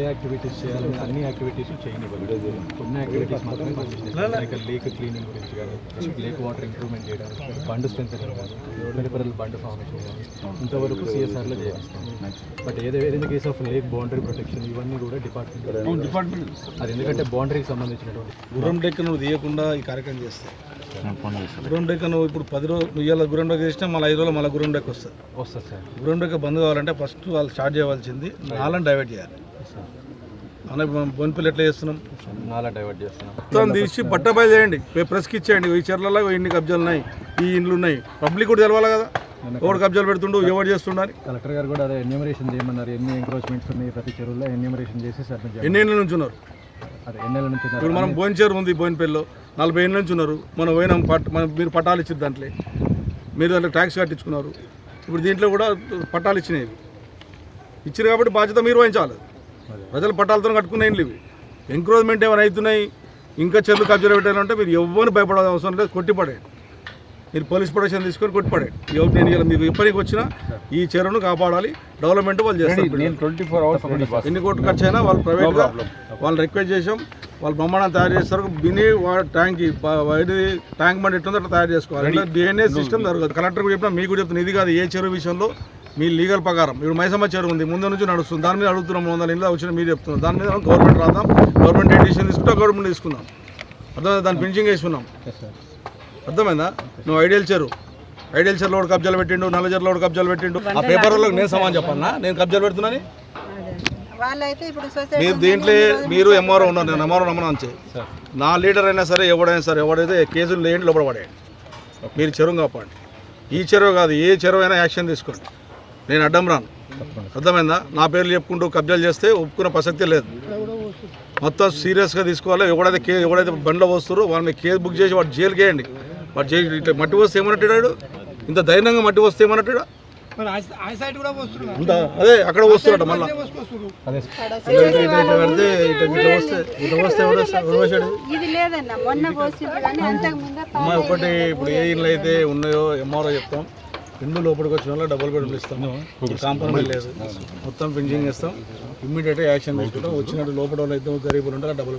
Activities చేయాలని అన్ని activities చేయనివ్వలేదు కొన్ని యాక్టివిటీస్ మాత్రమే లైక్ లేక్ క్లీనింగ్ గురించి కానీ లేక్ వాటర్ ఇంప్రూవ్మెంట్ చేయడానికి కానీ బండ్ స్ట్రెంత్ కానీ పెరిపరల్ బండ్ ఫార్మేషన్ కానీ ఇంతవరకు సిఎస్ఆర్లో చేస్తాం. బట్ ఏదో ఏదైనా case of lake boundary protection ఇవన్నీ కూడా డిపార్ట్మెంట్ డిపార్ట్మెంట్ అది ఎందుకంటే బౌండరీకి సంబంధించినటువంటి గుర్రం నువ్వు తీయకుండా ఈ కార్యక్రమం చేస్తావు గుర్రం డెక్క నువ్వు ఇప్పుడు పది రోజులు నువ్వు ఇవాళ చేసినా మళ్ళీ ఐదు రోజులు మళ్ళీ గుర్రం డెక్క వస్తుంది వస్తుంది సార్. గుర్రం డెక్క బంద్ కావాలంటే ఫస్ట్ వాళ్ళు స్టార్ట్ చేయవలసింది నాలని డైవర్ట్ చేయాలి. మనం బొన్పిల్లి ఎట్లా చేస్తున్నాం? నాలా డైవర్ట్ చేస్తున్నాం. మొత్తం తీసి బట్టబయలు చేయండి. ప్రెస్కి ఇచ్చేయండి. ఈ చీరలలో ఇన్ని కబ్జాలు ఉన్నాయి ఈ ఇండ్లు ఉన్నాయి. పబ్లిక్ కూడా తెలవాలి కదా. ఎవడు కబ్జాలు పెడుతుండు ఎవడు చేస్తుండని? కలెక్టర్ గారు కూడా అదే ఎన్యూమరేషన్ చేయమన్నారు. ఎన్ని ఎంక్రోచ్మెంట్స్ ఉన్నాయి ప్రతి చెరువులో ఎన్యూమరేషన్ చేసి సబ్మిట్ ఎన్ని ఏళ్ళ నుంచి ఉన్నారు? అదే ఎన్ని నెలల నుంచి మనం చెరువు ఉంది బోయినపల్లిలో నలభై ఏళ్ళ నుంచి ఉన్నారు. మనం పోయినాం పట్ మనం మీరు పట్టాలు ఇచ్చారు దాంట్లో. మీరు దాంట్లో ట్యాక్స్ కట్టించుకున్నారు. ఇప్పుడు దీంట్లో కూడా పట్టాలు ఇచ్చినాయి. ఇచ్చారు కాబట్టి బాధ్యత మీరు వహించాలి. ప్రజలు పట్టాలతో కట్టుకునే ఇండ్లు ఇవి. ఎంక్రోచ్మెంట్ ఏమైనా అవుతున్నాయి ఇంకా చెర్లు కబ్జాలు పెట్టాలంటే మీరు ఎవరిని భయపడాల్సిన అవసరం లేదు కొట్టిపడేయండి. మీరు పోలీస్ ప్రొటెక్షన్ తీసుకొని కొట్టిపడేయండి. ఎవరు నేను మీకు ఇప్పటికి వచ్చినా ఈ చెరువును కాపాడాలి డెవలప్మెంట్ వాళ్ళు చేస్తారు. ఎన్ని కోట్లు ఖర్చు అయినా వాళ్ళు ప్రైవేట్ వాళ్ళు రిక్వెస్ట్ చేసాం వాళ్ళు బ్రహ్మాండం తయారు చేస్తారు బిని వా- ట్యాంక్ ఇది ట్యాంక్ బండ్ ఎట్టుందో అట్లా తయారు చేసుకోవాలి. డిఎన్ఏ సిస్టమ్ జరగదు కలెక్టర్ కూడా చెప్పినా మీకు కూడా చెప్తున్నా ఇది కాదు ఏ చెరువు విషయంలో మీ లీగల్ ప్రకారం. ఇప్పుడు మైసమ్మ చెరువు ఉంది ముందు నుంచి నడుస్తుంది. దాని మీద అడుగుతున్నాం మూడు వందల ఇల్లు వచ్చిన మీరు చెప్తున్నారు. దాని మీద గవర్నమెంట్ రాద్దాం గవర్నమెంట్ డిసిషన్ తీసుకుంటే గవర్నమెంట్ తీసుకుందాం. అర్థమైందా? దాని పెంచింగ్ వేసుకున్నాం. అర్థమైందా? నువ్వు ఐడియల్ చెరువు. ఐడియల్ చెరువులో కబ్జాలు పెట్టిండు నల్ల చెరువులో ఒకటి కబ్జాలు పెట్టిండు. ఆ పేపర్ వాళ్ళకి నేను సమాన్ చెప్పాలనా? నేను కబ్జాలు పెడుతున్నాను? వాళ్ళైతే ఇప్పుడు సొసైటీ మీరు దీంట్లో మీరు ఎంఆర్ఓ ఉన్నారు నేను ఎంఆర్ఓ నమ్మనంచే నా లీడర్ అయినా సరే ఎవడైనా సరే ఎవడైతే కేసులు లేని లోపల పడేయండి మీరు చెరువు కాపాడండి. ఈ చెరువు కాదు ఏ చెరువు అయినా యాక్షన్ తీసుకోండి. నేను అడ్డం రాను. అర్థమైందా? నా పేర్లు చెప్పుకుంటూ కబ్జాలు చేస్తే ఒప్పుకునే ప్రసక్తే లేదు. మొత్తం సీరియస్గా తీసుకోవాలి. ఎవడైతే కే ఎవడైతే బండ్లో వస్తారో వాళ్ళని కేసు బుక్ చేసి వాడు జైలుకి వేయండి. వాడు జైలు ఇట్లా మట్టి వస్తే ఏమన్నట్టాడు ఇంత ధైర్యంగా మట్టి వస్తే ఏమన్నట్టాడు అంత అదే అక్కడ వస్తున్నాడు మళ్ళీ. పెడితే ఇట్లా వస్తే ఇట్లా వస్తే అమ్మాయి ఒకటి ఇప్పుడు ఏ ఇల్లు అయితే ఉన్నాయో ఎంఆర్ఓ చెప్తాం. ఇండ్లు లోపలికి వచ్చిన వాళ్ళు డబుల్ బెడ్రూమ్లు ఇస్తాం కాంపౌండ్ లేదు. మొత్తం ఫినిషింగ్ ఇస్తాం ఇమ్మీడియట్గా యాక్షన్ తీసుకుంటాం. వచ్చినట్టు లోపల వాళ్ళు అయితే గరీబులు ఉంటారు డబుల్ బెడ్